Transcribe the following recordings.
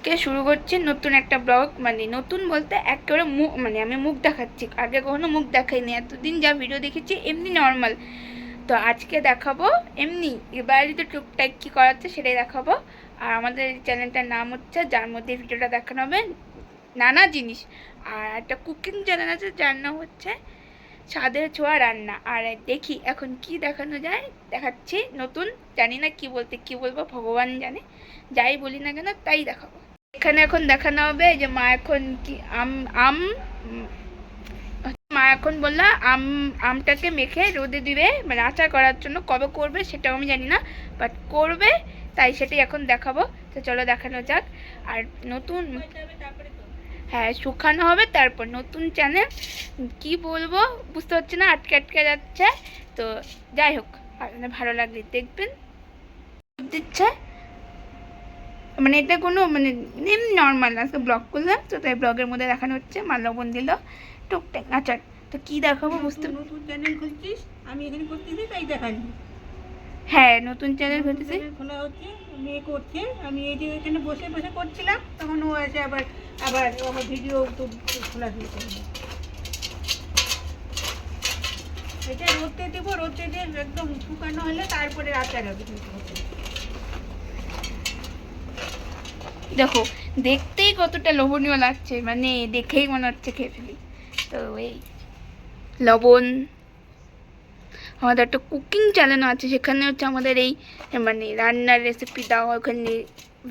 আজকে শুরু করছি নতুন একটা ব্লগ মানে নতুন বলতে একেবারে মুখ মানে আমি মুখ দেখাচ্ছি। আগে কখনো মুখ দেখাইনি, এতদিন যা ভিডিও দেখেছি এমনি নর্মাল তো আজকে দেখাবো এমনি বাড়িতে টুকটাক কী করাচ্ছে সেটাই দেখাবো। আর আমাদের চ্যানেলটার নাম হচ্ছে, যার মধ্যে ভিডিওটা দেখানো হবে, নানা জিনিস। আর একটা কুকিং চ্যানেল আছে, যার নাম হচ্ছে স্বাদের ছোঁয়া রান্না। আর দেখি এখন কি দেখানো যায়, দেখাচ্ছি নতুন। জানি না কি বলতে, কি বলব, ভগবান জানে। যাই বলি না কেন, তাই দেখাবো। এখানে এখন দেখানো হবে যে মা এখন কি, আম আম, মা এখন বললা আম, আমটাকে মেখে রোদে দিবে মানে আচার করার জন্য কবে করবে সেটাও আমি জানি না বাট করবে, তাই সেটাই এখন দেখাবো। তো চলো দেখানো যাক। আর নতুন হ্যাঁ শুকানো হবে, তারপর নতুন চ্যানেল কি বলব বুঝতে পারছি না, আটকে আটকে যাচ্ছে। তো যাই হোক আপনাদের ভালো লাগলে দেখবেন। দিচ্ছে। মানে এটা কোনো মানে এমনি নর্মাল আজকে ব্লগ করলাম তো তাই ব্লগের মধ্যে দেখানো হচ্ছে মাল্যবন দিল টুকটাক আচার। তো কি দেখাবো বুঝতে নতুন চ্যানেল খুলছিস? আমি এখানে করতেছি তাই দেখানি। হ্যাঁ নতুন চ্যানেল চ্যানেল খোলা হচ্ছে মেয়ে করছে। আমি এই যে এখানে বসে বসে করছিলাম তখন ও এসে আবার আবার আমার ভিডিও তো খোলা শুরু করবে এটা রোদতে দিব রোদতে দিয়ে একদম শুকানো হলে তারপরে আচার হবে। দেখো দেখতেই কতটা লোভনীয় লাগছে মানে দেখেই মনে হচ্ছে খেয়ে ফেলি। তো এই লবণ আমাদের একটা কুকিং চ্যানেল আছে সেখানে হচ্ছে আমাদের এই মানে রান্নার রেসিপি দেওয়া ওখানে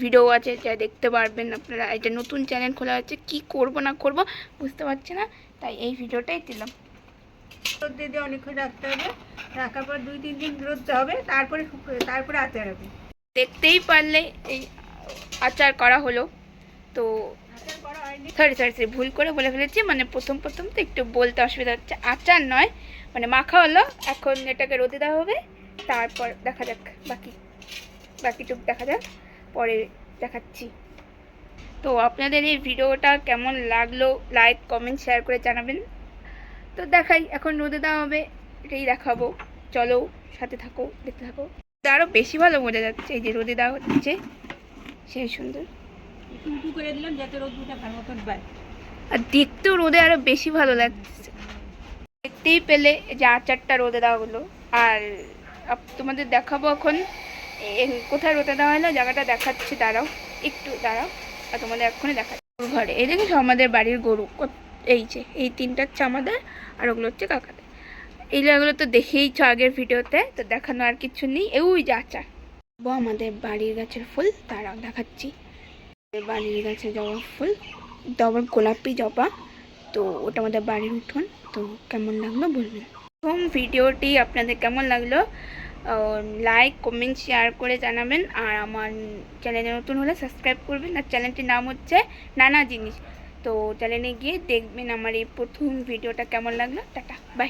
ভিডিও আছে যা দেখতে পারবেন আপনারা। এটা নতুন চ্যানেল খোলা আছে কি করব না করব বুঝতে পারছি না তাই এই ভিডিওটাই দিলাম। রোদে দিয়ে অনেকক্ষণ রাখতে হবে রাখার পর দুই তিন দিন রোদতে হবে তারপরে তারপরে আচার হবে। দেখতেই পারলে এই আচার করা হলো। তো আচার করা হয়নি। সরি সরি সরি ভুল করে বলে ফেলেছি। মানে প্রথম প্রথম তো একটু বলতে অসুবিধা হচ্ছে। আচার নয় মানে মাখা হলো। এখন এটাকে রোদে দেওয়া হবে। তারপর দেখা যাক বাকি বাকিটুক দেখা যাক। পরে দেখাচ্ছি। তো আপনাদের এই ভিডিওটা কেমন লাগল? লাইক কমেন্ট শেয়ার করে জানাবেন। তো দেখাই এখন রোদে দেওয়া হবে। এটাই দেখাবো। চলো সাথে থাকো দেখতে থাকো। আরও বেশি ভালো বোঝা যাচ্ছে। এই যে রোদে দেওয়া হচ্ছে। সেই সুন্দর। একটু করে দিলাম যাতে রোদটা ভালো মতন পায় আর দেখতেও রোদে আরও বেশি ভালো লাগছে দেখতেই পেলে যে আচারটা রোদে দেওয়া হলো। আর তোমাদের দেখাবো এখন কোথায় রোদে দেওয়া হলো জায়গাটা দেখাচ্ছি দাঁড়াও একটু দাঁড়াও আর তোমাদের এক্ষুনি দেখাচ্ছি। ঘরে এই দেখেছ আমাদের বাড়ির গরু এই যে এই তিনটা হচ্ছে আমাদের আর ওগুলো হচ্ছে কাকাদের। এই জায়গাগুলো তো দেখেইছো আগের ভিডিওতে তো দেখানো আর কিছু নেই। এই ওই যে আচার। আমাদের বাড়ির গাছের ফুল তারাও দেখাচ্ছি। বাড়ির গাছে জবা ফুল আবার গোলাপি জবা, তো ওটা আমাদের বাড়ির উঠোন, তো কেমন লাগল বলবেন? প্রথম ভিডিওটি আপনাদের কেমন লাগল লাইক কমেন্ট শেয়ার করে জানাবেন, আর আমার চ্যানেলে নতুন হলে সাবস্ক্রাইব করবেন, আর চ্যানেলটির নাম হচ্ছে নানা জিনিস। তো চ্যানেলে গিয়ে দেখবেন আমার এই প্রথম ভিডিওটা কেমন লাগল, টাটা বাই